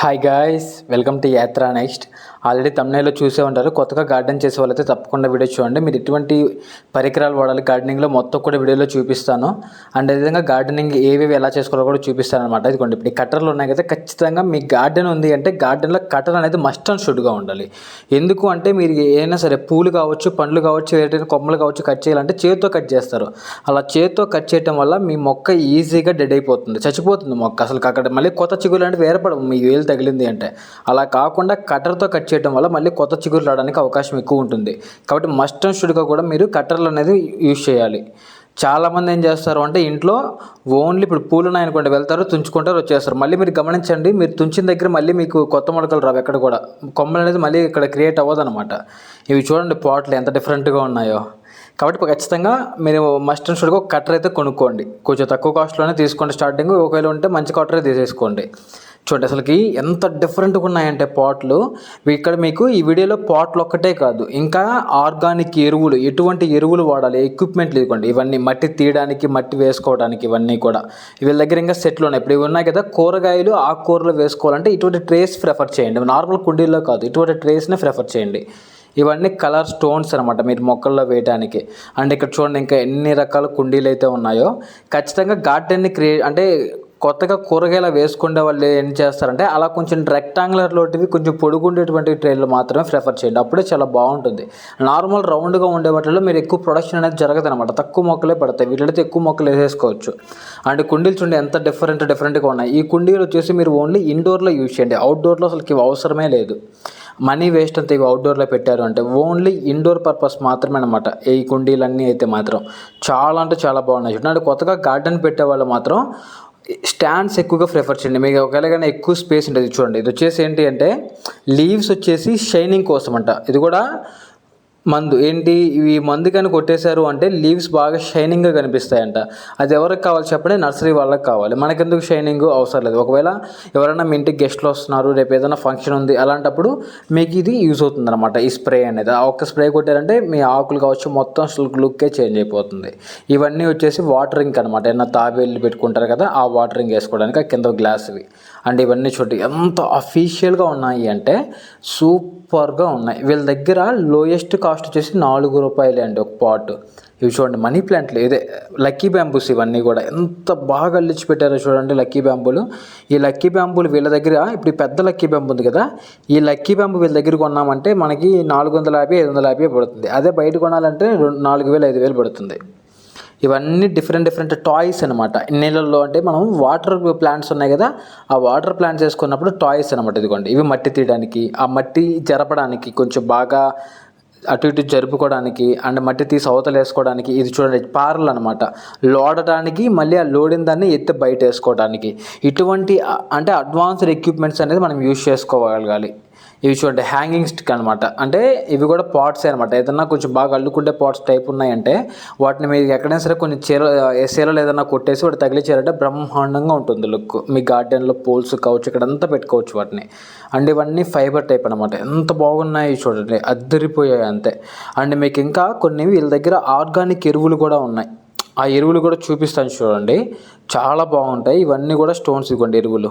Hi guys welcome to Yatra next already తమిళలో చూసే ఉంటారు. కొత్తగా గార్డెన్ చేసే వాళ్ళైతే తప్పకుండా వీడియో చూడండి. మీరు ఎటువంటి పరికరాలు వాడాలి గార్డెనింగ్లో మొత్తం కూడా వీడియోలో చూపిస్తాను. అండ్ అదేవిధంగా గార్డెనింగ్ ఏవేవి ఎలా చేసుకోవాలో కూడా చూపిస్తాను అనమాట ఇదిగోండి ఇప్పుడు ఈ కట్టర్లు ఉన్నాయి కదా ఖచ్చితంగా మీ గార్డెన్ ఉంది అంటే గార్డెన్లో కట్టర్ అనేది మస్ట్ అండ్ షుడ్గా ఉండాలి. ఎందుకు అంటే మీరు ఏదైనా సరే పూలు కావచ్చు పండ్లు కావచ్చు ఏదైనా కొమ్మలు కావచ్చు కట్ చేయాలంటే చేతితో కట్ చేస్తారు. అలా చేతితో కట్ చేయడం వల్ల మీ మొక్క ఈజీగా డెడ్ అయిపోతుంది చచ్చిపోతుంది మొక్క. అసలు అక్కడ మళ్ళీ కొత్త చిగులు అంటే వేరపడవు మీ వేలు తగిలింది అంటే. అలా కాకుండా కట్టర్తో కట్ చేయడం వల్ల మళ్ళీ కొత్త చిగురు రావడానికి అవకాశం ఎక్కువ ఉంటుంది. కాబట్టి మస్ట్ అండ్ షుడ్గా కూడా మీరు కట్టర్లు అనేది యూజ్ చేయాలి. చాలామంది ఏం చేస్తారు అంటే ఇంట్లో ఓన్లీ ఇప్పుడు పూలు ఉన్నాయనుకోండి వెళ్తారు తుంచుకుంటారు వచ్చేస్తారు. మళ్ళీ మీరు గమనించండి మీరు తుంచిన దగ్గర మళ్ళీ మీకు కొత్త మొలకలు రావు ఎక్కడ కూడా. కొమ్మలు అనేది మళ్ళీ ఇక్కడ క్రియేట్ అవ్వదు అనమాట ఇవి చూడండి పాట్లు ఎంత డిఫరెంట్గా ఉన్నాయో. కాబట్టి ఖచ్చితంగా మీరు మస్ట్ అండ్ షుడ్గా ఒక కట్టర్ అయితే కొనుక్కోండి. కొంచెం తక్కువ కాస్ట్లోనే తీసుకోండి స్టార్టింగ్. ఒకవేళ ఉంటే మంచి కట్టరే తీసేసుకోండి. చూడండి అసలుకి ఎంత డిఫరెంట్గా ఉన్నాయంటే పాట్లు. ఇక్కడ మీకు ఈ వీడియోలో పాట్లు ఒక్కటే కాదు ఇంకా ఆర్గానిక్ ఎరువులు ఎటువంటి ఎరువులు వాడాలి ఎక్విప్మెంట్లు ఇవ్వండి ఇవన్నీ మట్టి తీయడానికి మట్టి వేసుకోవడానికి ఇవన్నీ కూడా. వీళ్ళ దగ్గర ఇంకా సెట్లు ఉన్నాయి. ఇప్పుడు ఇవి ఉన్నాయి కదా కూరగాయలు ఆకుకూరలు వేసుకోవాలంటే ఇటువంటి ట్రేస్ ప్రిఫర్ చేయండి. నార్మల్ కుండీల్లో కాదు ఇటువంటి ట్రేస్నే ప్రిఫర్ చేయండి. ఇవన్నీ కలర్ స్టోన్స్ అనమాట మీరు మొక్కల్లో వేయడానికి అండ్ ఇక్కడ చూడండి ఇంకా ఎన్ని రకాల కుండీలు అయితే ఉన్నాయో. ఖచ్చితంగా గార్డెన్ని క్రియేట్ అంటే కొత్తగా కూరగాయలు వేసుకునే వాళ్ళు ఏం చేస్తారంటే అలా కొంచెం రెక్టాంగులర్ లోటివి కొంచెం పొడుగుండేటువంటి ట్రైన్లు మాత్రమే ప్రిఫర్ చేయండి. అప్పుడే చాలా బాగుంటుంది. నార్మల్ రౌండ్గా ఉండే వాటిలో మీరు ఎక్కువ ప్రొడక్షన్ అనేది జరగదు అనమాట తక్కువ మొక్కలే పడతాయి. వీటిలో ఎక్కువ మొక్కలు వేసేసుకోవచ్చు. అండ్ కుండీలు చూడండి ఎంత డిఫరెంట్ డిఫరెంట్గా ఉన్నాయి. ఈ కుండీలు వచ్చేసి మీరు ఓన్లీ ఇండోర్లో యూజ్ చేయండి. అవుట్డోర్లో అసలు ఇవి అవసరమే లేదు. మనీ వేస్ట్ అంతా ఇవి అవుట్డోర్లో పెట్టారు అంటే ఓన్లీ ఇండోర్ పర్పస్ మాత్రమే అనమాట ఈ కుండీలన్నీ అయితే మాత్రం. చాలా అంటే చాలా బాగున్నాయి. చూడండి కొత్తగా గార్డెన్ పెట్టే వాళ్ళు మాత్రం స్టాండ్స్ ఎక్కువగా ప్రిఫర్ చేయండి. మీకు ఒకవేళ కానీ ఎక్కువ స్పేస్ ఉంటుంది. చూడండి ఇది వచ్చేసి ఏంటి అంటే లీవ్స్ వచ్చేసి షైనింగ్ కోసం అంట ఇది కూడా మందు. ఏంటి? ఇవి మందు కానీ కొట్టేశారు అంటే లీవ్స్ బాగా షైనింగ్గా కనిపిస్తాయంట. అది ఎవరికి కావాలి చెప్పండి? నర్సరీ వాళ్ళకి కావాలి. మనకెందుకు షైనింగ్ అవసరం లేదు. ఒకవేళ ఎవరైనా మీ ఇంటికి గెస్ట్లు వస్తున్నారు రేపు ఏదైనా ఫంక్షన్ ఉంది అలాంటప్పుడు మీకు ఇది యూజ్ అవుతుంది అనమాట ఈ స్ప్రే అనేది. ఆ ఒక్క స్ప్రే కొట్టారంటే మీ ఆకులు కావచ్చు మొత్తం అసలు లుక్కే చేంజ్ అయిపోతుంది. ఇవన్నీ వచ్చేసి వాటరింగ్ అనమాట ఏమైనా తాబేళ్ళు పెట్టుకుంటారు కదా ఆ వాటరింగ్ వేసుకోవడానికి ఆ కింద గ్లాస్వి. అండ్ ఇవన్నీ చూడండి ఎంత అఫీషియల్గా ఉన్నాయి అంటే సూపర్గా ఉన్నాయి. వీళ్ళ దగ్గర లోయెస్ట్ కాస్ట్ వచ్చేసి నాలుగు రూపాయలే అండి ఒక పాట్ ఇవి చూడండి మనీ ప్లాంట్లు ఇదే లక్కీ బ్యాంబూస్ ఇవన్నీ కూడా. ఎంత బాగా అల్లించి పెట్టారో చూడండి లక్కీ బ్యాంబులు ఈ లక్కీ బ్యాంబులు వీళ్ళ దగ్గర ఇప్పుడు పెద్ద లక్కీ బ్యాంబు ఉంది కదా ఈ లక్కీ బ్యాంబు వీళ్ళ దగ్గర కొన్నామంటే మనకి నాలుగు వందల యాభై ఐదు వందల యాభై పడుతుంది. అదే బయట కొనాలంటే రెండు నాలుగు వేలు ఐదు వేలు పడుతుంది. ఇవన్నీ డిఫరెంట్ డిఫరెంట్ టాయ్స్ అనమాట నీళ్ళల్లో అంటే మనం వాటర్ ప్లాంట్స్ ఉన్నాయి కదా ఆ వాటర్ ప్లాంట్స్ వేసుకున్నప్పుడు టాయ్స్ అనమాట ఇదిగోండి. ఇవి మట్టి తీయడానికి ఆ మట్టి జరపడానికి కొంచెం బాగా అటు ఇటు జరుపుకోవడానికి అండ్ మట్టి తీసి అవతల వేసుకోవడానికి ఇది చూడండి పారలు అనమాట లోడటానికి మళ్ళీ ఆ లోడిన దాన్ని ఎత్తి బయట వేసుకోవడానికి ఇటువంటి అంటే అడ్వాన్స్డ్ ఎక్విప్మెంట్స్ అనేది మనం యూజ్ చేసుకోగలగాలి. ఇవి చూడండి హ్యాంగింగ్ స్టిక్ అనమాట అంటే ఇవి కూడా పాట్స్ అనమాట ఏదన్నా కొంచెం బాగా అల్లుకుంటే పాట్స్ టైప్ ఉన్నాయంటే వాటిని మీరు ఎక్కడైనా సరే కొన్ని చీర చీరలు ఏదైనా కొట్టేసి వాటి తగిలిచారంటే బ్రహ్మాండంగా ఉంటుంది లుక్. మీ గార్డెన్లో పోల్స్ కావచ్చు ఇక్కడంతా పెట్టుకోవచ్చు వాటిని. అండ్ ఇవన్నీ ఫైబర్ టైప్ అనమాట ఎంత బాగున్నాయి చూడండి అద్దరిపోయాయి అంతే. అండ్ మీకు ఇంకా కొన్ని వీళ్ళ దగ్గర ఆర్గానిక్ ఎరువులు కూడా ఉన్నాయి. ఆ ఎరువులు కూడా చూపిస్తాను చూడండి. చాలా బాగుంటాయి. ఇవన్నీ కూడా స్టోన్స్ ఇవ్వండి ఎరువులు.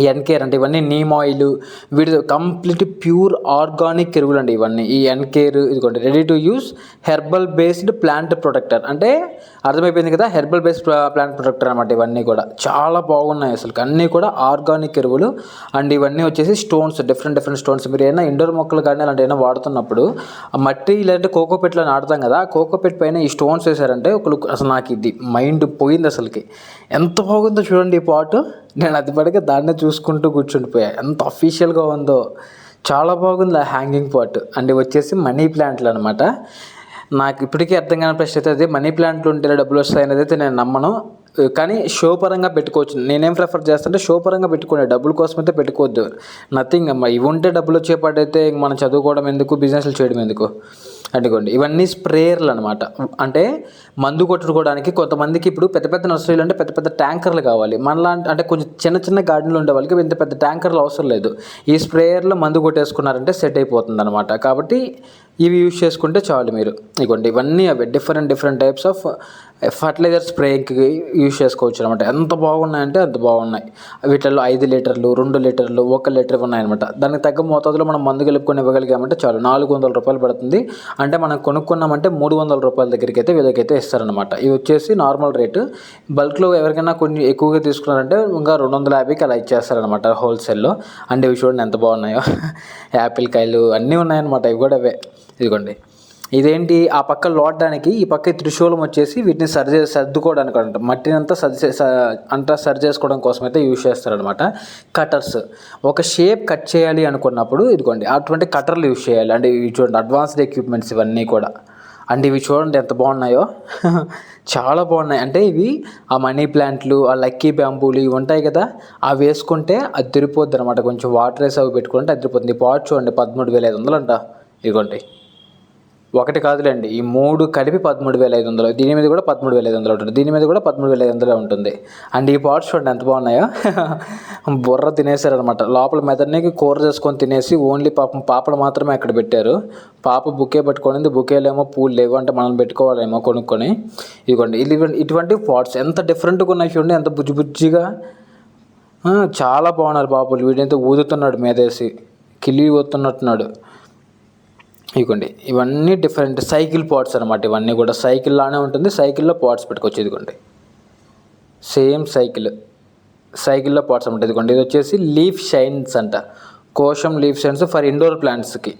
ఎన్కేర్ అంటే ఇవన్నీ నీమ్ ఆయిల్ వీటి కంప్లీట్ ప్యూర్ ఆర్గానిక్ ఎరువులు అండి ఇవన్నీ. ఈ ఎన్కేర్ ఇదిగోండి ready to use herbal based plant protector అంటే అర్థమైపోయింది కదా హెర్బల్ బేస్డ్ ప్లాంట్ ప్రొటెక్టర్ అనమాట ఇవన్నీ కూడా. చాలా బాగున్నాయి అసలు. అన్నీ కూడా ఆర్గానిక్ ఎరువులు. అండ్ ఇవన్నీ వచ్చేసి స్టోన్స్ డిఫరెంట్ డిఫరెంట్ స్టోన్స్ మీరు ఏమైనా ఇండోర్ మొక్కలు కానీ అలాంటి ఏమైనా వాడుతున్నప్పుడు మట్టి లేదంటే కోకోపెట్లో నాటుతాం కదా ఆ కోకోపెట్ పైన ఈ స్టోన్స్ వేసారంటే ఒకరు అసలు నాకు ఇది మైండ్ పోయింది అసలుకి. ఎంత బాగుందో చూడండి ఈ పాటు. నేను అది పడిగా దాన్నే చూసుకుంటూ కూర్చుండిపోయా. ఎంత అఫీషియల్గా ఉందో. చాలా బాగుంది ఆ హ్యాంగింగ్ పార్ట్ అండ్ వచ్చేసి మనీ ప్లాంట్లు అనమాట నాకు ఇప్పటికీ అర్థం కాని ప్రశ్న అయితే అదే మనీ ప్లాంట్లు ఉంటేనే డబ్బులు వస్తాయి అనేది అయితే నేను నమ్మను. కానీ షో పరంగా పెట్టుకోవచ్చు. నేనేం ప్రిఫర్ చేస్తానంటే షో పరంగా పెట్టుకునే డబ్బుల కోసం అయితే పెట్టుకోవద్దు. నథింగ్ అమ్మ. ఇవి ఉంటే డబ్బులు వచ్చేపాటైతే మనం చదువుకోవడం ఎందుకు బిజినెస్లు చేయడం ఎందుకు? అదిగోండి ఇవన్నీ స్ప్రేయర్లు అనమాట అంటే మందు కొట్టుకోవడానికి కొంతమందికి ఇప్పుడు పెద్ద పెద్ద నర్సరీలు అంటే పెద్ద పెద్ద ట్యాంకర్లు కావాలి. మనలా అంటే కొంచెం చిన్న చిన్న గార్డెన్లు ఉండే వాళ్ళకి ఇంత పెద్ద ట్యాంకర్లు అవసరం లేదు. ఈ స్ప్రేయర్లో మందు కొట్టేసుకున్నారంటే సెట్ అయిపోతుంది అనమాట కాబట్టి ఇవి యూజ్ చేసుకుంటే చాలు మీరు. ఇదిగోండి ఇవన్నీ అవి different different types of fertiliser స్ప్రేయింగ్కి use చేసుకోవచ్చు అనమాట. ఎంత బాగున్నాయంటే అంత బాగున్నాయి. వీటిల్లో ఐదు లీటర్లు రెండు లీటర్లు ఒక లీటర్ ఉన్నాయన్నమాట. దానికి తగ్గ మోతాదులో మనం మందు కలుపుకొని ఇవ్వగలిగామంటే చాలు. నాలుగు వందల రూపాయలు పడుతుంది. అంటే మనం కొనుక్కున్నామంటే మూడు వందల రూపాయల దగ్గరికి అయితే వీళ్ళకైతే ఇస్తారనమాట ఇవి వచ్చేసి నార్మల్ రేటు బల్క్లో ఎవరికైనా కొన్ని ఎక్కువగా తీసుకున్నారంటే ఇంకా రెండు వందల యాభైకి అలా ఇచ్చేస్తారనమాట హోల్సేల్లో అంటే ఇవి చూడండి ఎంత బాగున్నాయో. యాపిల్ కాయలు అన్నీ ఉన్నాయన్నమాట. ఇవి కూడా అవే. ఇదిగోండి. ఇదేంటి? ఆ పక్క లోడడానికి ఈ పక్క త్రిశూలం వచ్చేసి వీటిని సరి చే సర్దుకోవడానికి అంట మట్టిని అంతా సరి చే- స- అంతా సరి చేసుకోవడం కోసం అయితే యూజ్ చేస్తారనమాట కటర్స్. ఒక షేప్ కట్ చేయాలి అనుకున్నప్పుడు ఇదిగోండి అటువంటి కటర్లు యూజ్ చేయాలి. అంటే ఇవి చూడండి అడ్వాన్స్డ్ ఎక్విప్మెంట్స్ ఇవన్నీ కూడా. అంటే ఇవి చూడండి ఎంత బాగున్నాయో. చాలా బాగున్నాయి. అంటే ఇవి ఆ మనీ ప్లాంట్లు ఆ లక్కీ బ్యాంబూలు ఇవి ఉంటాయి కదా అవి వేసుకుంటే అది అనమాట కొంచెం వాటర్ వేసి అవి పెట్టుకుంటే అదిరిపోతుంది పాట్ చూడండి పదమూడు వేల ఐదు వందలు అంట ఇదిగోండి. ఒకటి కాదులేండి. ఈ మూడు కలిపి పదమూడు వేల ఐదు వందలు దీని మీద కూడా పదమూడు వేల ఐదు వందలు ఉంటుంది. దీని మీద కూడా పదమూడు వేల ఐదు వందలు ఉంటుంది. అండ్ ఈ పార్ట్స్ చూడండి ఎంత బాగున్నాయో. బుర్ర తినేసారనమాట లోపల మెదడునికి కూర చేసుకొని తినేసి ఓన్లీ పాపం పాపలు మాత్రమే అక్కడ పెట్టారు. పాప బుకే పట్టుకొని బుకేలేమో పూలు లేవు అంటే మనం పెట్టుకోవాలేమో కొనుక్కొని. ఇదిగోండి. ఇది ఇటువంటి పాట్స్ ఎంత డిఫరెంట్గా ఉన్నాయి చూడండి. ఎంత బుజ్జి బుజ్జిగా. చాలా బాగున్నారు పాపలు. వీడైతే ఊదుతున్నాడు మీదేసి. కిల్లి ఊతున్నట్టున్నాడు ఇదిగోండి ఇవన్నీ డిఫరెంట్ సైకిల్ పార్ట్స్ అనమాట ఇవన్నీ కూడా సైకిల్ లానే ఉంటుంది సైకిల్లో పార్ట్స్ పెట్టుకోవచ్చు ఇదిగోండి. సేమ్ సైకిల్ సైకిల్లో పార్ట్స్ అనమాట ఇదిగోండి ఇది వచ్చేసి లీఫ్ షైన్స్ అంట. కోశం లీఫ్ సెన్స్ ఫర్ ఇండోర్ ప్లాంట్స్కి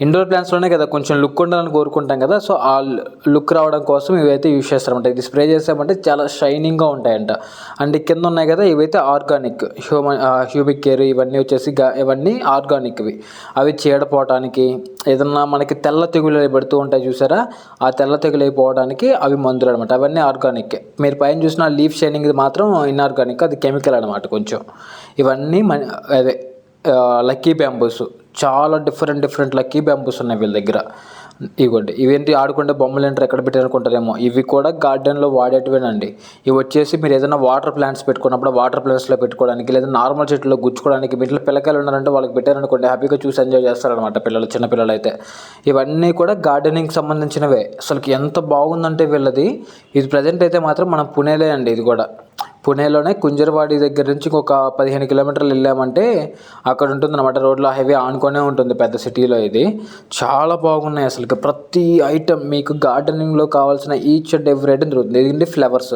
ఇండోర్ ప్లాంట్స్లోనే కదా కొంచెం లుక్ ఉండాలని కోరుకుంటాం కదా సో ఆ లుక్ రావడం కోసం ఇవైతే యూజ్ చేస్తారంట. ఇది స్ప్రే చేసామంటే చాలా షైనింగ్గా ఉంటాయంట. అండ్ కింద ఉన్నాయి కదా ఇవైతే ఆర్గానిక్ హ్యూమన్ హ్యూమిక్ కేర్ ఇవన్నీ వచ్చేసి గా- ఇవన్నీ ఆర్గానిక్వి అవి చీడపోవటానికి ఏదన్నా మనకి తెల్ల తెగులు పెడుతూ ఉంటాయి చూసారా? ఆ తెల్ల తెగులు అయిపోవడానికి అవి మందులు అనమాట అవన్నీ ఆర్గానిక్ మీరు పైన చూసిన లీఫ్ షైనింగ్ మాత్రం ఇన్ఆర్గానిక్ అది కెమికల్ అనమాట కొంచెం. ఇవన్నీ మన అదే లక్కీ బ్యాంబూస్ చాలా డిఫరెంట్ డిఫరెంట్ లక్కీ బ్యాంబూస్ ఉన్నాయి వీళ్ళ దగ్గర. ఇవ్వండి ఇవేంటి ఆడుకుంటే బొమ్మలు ఏంటారు ఎక్కడ పెట్టారనుకుంటారేమో. ఇవి కూడా గార్డెన్లో వాడేటివేనండి. ఇవి వచ్చేసి మీరు ఏదైనా వాటర్ ప్లాంట్స్ పెట్టుకున్నప్పుడు వాటర్ ప్లాంట్స్లో పెట్టుకోవడానికి లేదా నార్మల్ చెట్లో గుచ్చుకోవడానికి మీ ఇంట్లో పిల్లకాయలు ఉన్నారంటే వాళ్ళకి పెట్టారనుకోండి హ్యాపీగా చూసి ఎంజాయ్ చేస్తారనమాట పిల్లలు చిన్నపిల్లలు అయితే ఇవన్నీ కూడా గార్డెనింగ్ సంబంధించినవే. అసలుకి ఎంత బాగుందంటే వీళ్ళది. ఇది ప్రజెంట్ అయితే మాత్రం మనం పుణేలే అండి ఇది కూడా. పుణేలోనే కుంజరవాడి దగ్గర నుంచి ఒక పదిహేను కిలోమీటర్లు వెళ్ళామంటే అక్కడ ఉంటుంది అనమాట రోడ్లో హైవే ఆనుకొనే ఉంటుంది పెద్ద సిటీలో ఇది. చాలా బాగున్నాయి అసలు ప్రతి ఐటెం మీకు గార్డెనింగ్లో కావాల్సిన ఈచ్ అండ్ ఎవ్రీ ఐటెం దొరుకుతుంది. ఎందుకంటే ఫ్లవర్స్?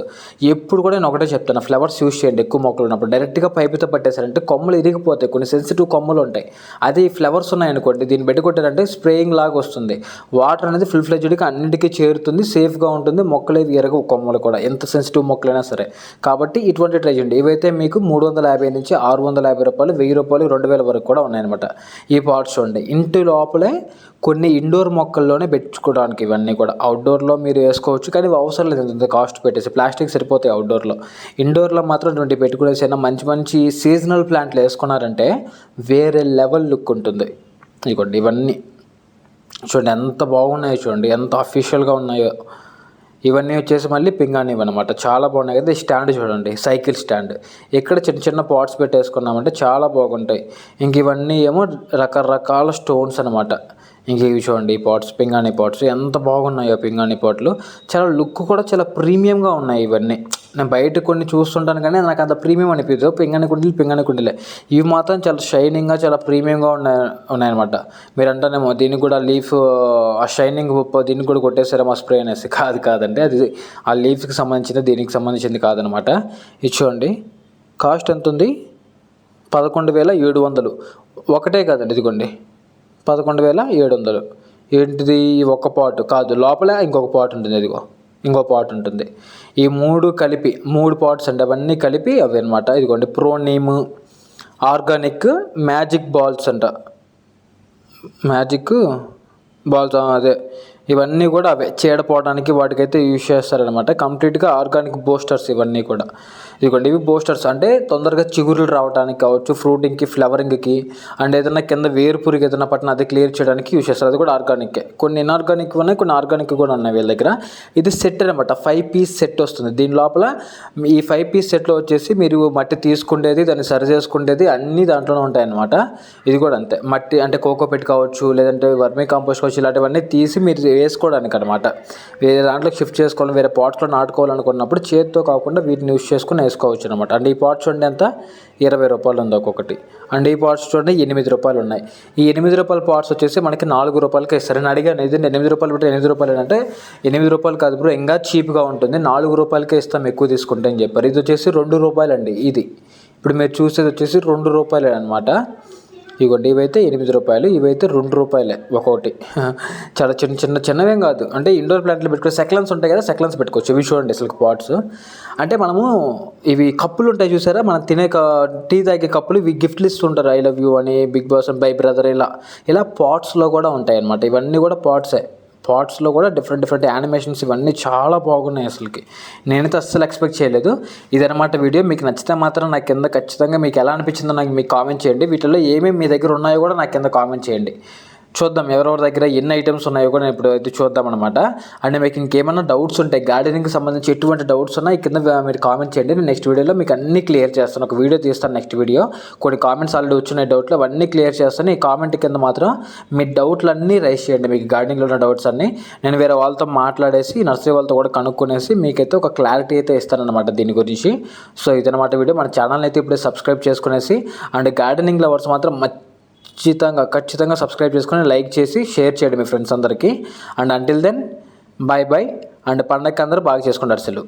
ఎప్పుడు కూడా నేను ఒకటే చెప్తాను ఫ్లవర్స్ యూస్ చేయండి ఎక్కువ మొక్కలు ఉన్నప్పుడు. డైరెక్ట్గా పైపుతో పట్టేశారంటే కొమ్మలు ఇరిగిపోతాయి. కొన్ని సెన్సిటివ్ కొమ్మలు ఉంటాయి. అదే ఫ్లవర్స్ ఉన్నాయనుకోండి దీన్ని పెట్టి కొట్టారంటే స్ప్రేయింగ్ లాగా వస్తుంది. వాటర్ అనేది ఫుల్ ఫ్లెడ్జ్డ్గా అన్నిటికీ చేరుతుంది సేఫ్గా ఉంటుంది. మొక్కలు ఇరగవు కొమ్మలు కూడా. ఎంత సెన్సిటివ్ మొక్కలైనా సరే. కాబట్టి ఇటువంటి ట్రై చేయండి. ఇవైతే మీకు మూడు వందల యాభై నుంచి ఆరు వందల యాభై రూపాయలు వెయ్యి రూపాయలు రెండు వేల వరకు కూడా ఉన్నాయన్నమాట. ఈ పాట్స్ చూడండి. ఇంటి లోపలే కొన్ని ఇండోర్ మొక్కల్లోనే పెంచుకోవడానికి ఇవన్నీ కూడా. అవుట్డోర్లో మీరు వేసుకోవచ్చు కానీ అవసరం లేదు. ఇంత కాస్ట్ పెట్టేసి ప్లాస్టిక్ సరిపోతాయి అవుట్డోర్లో ఇండోర్లో మాత్రం ఇటువంటి పెట్టుకునేసైనా మంచి మంచి సీజనల్ ప్లాంట్లు వేసుకున్నారంటే వేరే లెవెల్ లుక్ ఉంటుంది. ఇదిగోండి ఇవన్నీ. చూడండి ఎంత బాగున్నాయో చూడండి. ఎంత అఫీషియల్గా ఉన్నాయో. ఇవన్నీ వచ్చేసి మళ్ళీ పింగాణి అనమాట చాలా బాగున్నాయి. కదా ఈ స్టాండ్ చూడండి. Cycle stand. ఇక్కడ చిన్న చిన్న పాట్స్ పెట్టేసుకున్నామంటే చాలా బాగుంటాయి. ఇంక ఇవన్నీ ఏమో రకరకాల స్టోన్స్ అనమాట ఇంక ఇవి చూడండి ఈ పాట్స్ పింగాణి పాట్స్ ఎంత బాగున్నాయో పింగాణి పాట్లు. చాలా లుక్ కూడా చాలా ప్రీమియంగా ఉన్నాయి ఇవన్నీ. నేను బయట కొన్ని చూస్తుంటాను కానీ నాకు అంత ప్రీమియం అనిపించదు. పింగాణి కుండీలు పింగాణి కుండీలే. ఇవి మాత్రం చాలా షైనింగ్గా చాలా ప్రీమియంగా ఉన్నాయి ఉన్నాయన్నమాట. మీరు అంటానేమో దీనికి కూడా లీఫ్ ఆ షైనింగ్ దీనికి కూడా కొట్టేసారేమో స్ప్రే అనేసి. కాదు కాదండి. అది ఆ లీఫ్కి సంబంధించింది దీనికి సంబంధించింది కాదనమాట ఇది చూడండి. కాస్ట్ ఎంత ఉంది పదకొండు వేల ఏడు వందలు. ఒకటే కాదండి ఇదిగోండి. పదకొండు వేల ఏడు వందలు. ఏంటిది? ఒక పాటు. కాదు లోపల ఇంకొక పాట్ ఉంటుంది ఇదిగో. ఇంకో పాట్ ఉంటుంది. ఈ మూడు కలిపి మూడు పాట్స్ అంటే అవన్నీ కలిపి అవి అనమాట ఇదిగోండి ప్రోనీమ్ ఆర్గానిక్ మ్యాజిక్ బాల్స్ అంట. మ్యాజిక్ బాల్స్ అదే. ఇవన్నీ కూడా అవే చీడపోవడానికి వాటికైతే యూజ్ చేస్తారనమాట కంప్లీట్గా ఆర్గానిక్ బూస్టర్స్ ఇవన్నీ కూడా. ఇదిగోండి ఇవి బోస్టర్స్. అంటే తొందరగా చిగురులు రావడానికి కావచ్చు ఫ్రూటింగ్కి ఫ్లవరింగ్కి అండ్ ఏదైనా కింద వేరు పురుగు ఏదైనా పట్టిన అది క్లియర్ చేయడానికి యూస్ చేస్తారు. అది కూడా ఆర్గానిక్ కొన్ని ఇన్ఆర్గానిక్ ఉన్నాయి కొన్ని ఆర్గానిక్ కూడా ఉన్నాయి వీళ్ళ దగ్గర. ఇది సెట్ అనమాట ఫైవ్ పీస్ సెట్ వస్తుంది. దీని లోపల ఈ ఫైవ్ పీస్ సెట్లో వచ్చేసి మీరు మట్టి తీసుకుండేది దాన్ని సరి చేసుకుండేది అన్నీ దాంట్లోనే ఉంటాయి అనమాట ఇది కూడా అంతే. మట్టి అంటే కోకో పెట్ కావచ్చు లేదంటే వర్మీ కాంపోస్ట్ కావచ్చు ఇలాంటివన్నీ తీసి మీరు వేసుకోవడానికి అనమాట వేరే దాంట్లో షిఫ్ట్ చేసుకోవాలి వేరే పాట్స్లో నాటుకోవాలనుకున్నప్పుడు చేతితో కాకుండా వీటిని యూస్ చేసుకుని వేసుకోవచ్చు అనమాట అండ్ ఈ పాట్స్ చూడండి ఎంత? ఇరవై రూపాయలు ఉంది ఒక్కొక్కటి. అండ్ ఈ పాట్స్ చూడండి ఎనిమిది రూపాయలు ఉన్నాయి. ఈ ఎనిమిది రూపాయల పాట్స్ వచ్చేసి మనకి నాలుగు రూపాయలకి ఇస్తారు. నేను అడిగాను ఇది ఎనిమిది రూపాయలు పెట్టి ఎనిమిది రూపాయలు అంటే ఎనిమిది రూపాయలు కాదు బ్రో ఇంకా చీప్గా ఉంటుంది. నాలుగు రూపాయలకే ఇస్తాం ఎక్కువ తీసుకుంటే అని చెప్పారు. ఇది వచ్చేసి రెండు రూపాయలు అండి ఇది. ఇప్పుడు మీరు చూసేది వచ్చేసి రెండు రూపాయలే అనమాట ఇగోండి ఇవైతే ఎనిమిది రూపాయలు ఇవైతే రెండు రూపాయలే ఒక్కొక్కటి. చాలా చిన్న చిన్న చిన్నవేం కాదు. అంటే ఇండోర్ ప్లాంట్లు పెట్టుకో సెక్లెన్స్ ఉంటాయి కదా సెక్లెన్స్ పెట్టుకోవచ్చు. ఇవి చూడండి అసలు పాట్స్ అంటే మనము ఇవి కప్పులు ఉంటాయి చూసారా? మనం తినే టీ తాగే కప్పులు ఇవి గిఫ్ట్లు ఇస్తుంటారు ఐ లవ్ యూ అని బిగ్ బాస్ బై బ్రదర్ ఇలా. ఇలా పాట్స్లో కూడా ఉంటాయి అన్నమాట ఇవన్నీ కూడా పాట్సే పార్ట్స్లో కూడా డిఫరెంట్ డిఫరెంట్ యానిమేషన్స్ ఇవన్నీ చాలా బాగున్నాయి అసలుకి. నేనైతే అస్సలు ఎక్స్పెక్ట్ చేయలేదు. ఇదనమాట వీడియో మీకు నచ్చితే మాత్రం నాకు కింద ఖచ్చితంగా మీకు ఎలా అనిపించిందో నాకు మీకు కామెంట్ చేయండి. వీటిలో ఏమేమి మీ దగ్గర ఉన్నాయో కూడా నాకు కింద కామెంట్ చేయండి. చూద్దాం ఎవరెవరి దగ్గర ఎన్ని ఐటమ్స్ ఉన్నాయో కూడా ఇప్పుడు అయితే చూద్దాం అనమాట అండ్ మీకు ఇంకేమైనా డౌట్స్ ఉంటాయి గార్డెనింగ్కి సంబంధించి ఎటువంటి డౌట్స్ ఉన్నాయి కింద మీరు కామెంట్ చేయండి. నేను నెక్స్ట్ వీడియోలో మీకు అన్ని క్లియర్ చేస్తాను. ఒక వీడియో తీస్తాను నెక్స్ట్ వీడియో కొన్ని కామెంట్స్ ఆల్రెడీ వచ్చిన డౌట్లు అవన్నీ క్లియర్ చేస్తాను. ఈ కామెంట్ కింద మాత్రం మీ డౌట్లన్నీ రైస్ చేయండి. మీకు గార్డెనింగ్లో ఉన్న డౌట్స్ అన్నీ నేను వేరే వాళ్ళతో మాట్లాడేసి నర్సరీ వాళ్ళతో కూడా కనుక్కునేసి మీకైతే ఒక క్లారిటీ అయితే ఇస్తానన్నమాట దీని గురించి. సో ఇదనమాట వీడియో మన ఛానల్ అయితే ఇప్పుడే సబ్స్క్రైబ్ చేసుకునేసి అండ్ గార్డెనింగ్ లవర్స్ మాత్రం ఖచ్చితంగా ఖచ్చితంగా సబ్స్క్రైబ్ చేసుకొని లైక్ చేసి షేర్ చేయండి మీ ఫ్రెండ్స్ అందరికీ. And until then bye bye and పండగకి అందరూ బాగా చేసుకుంటారు సెలవు.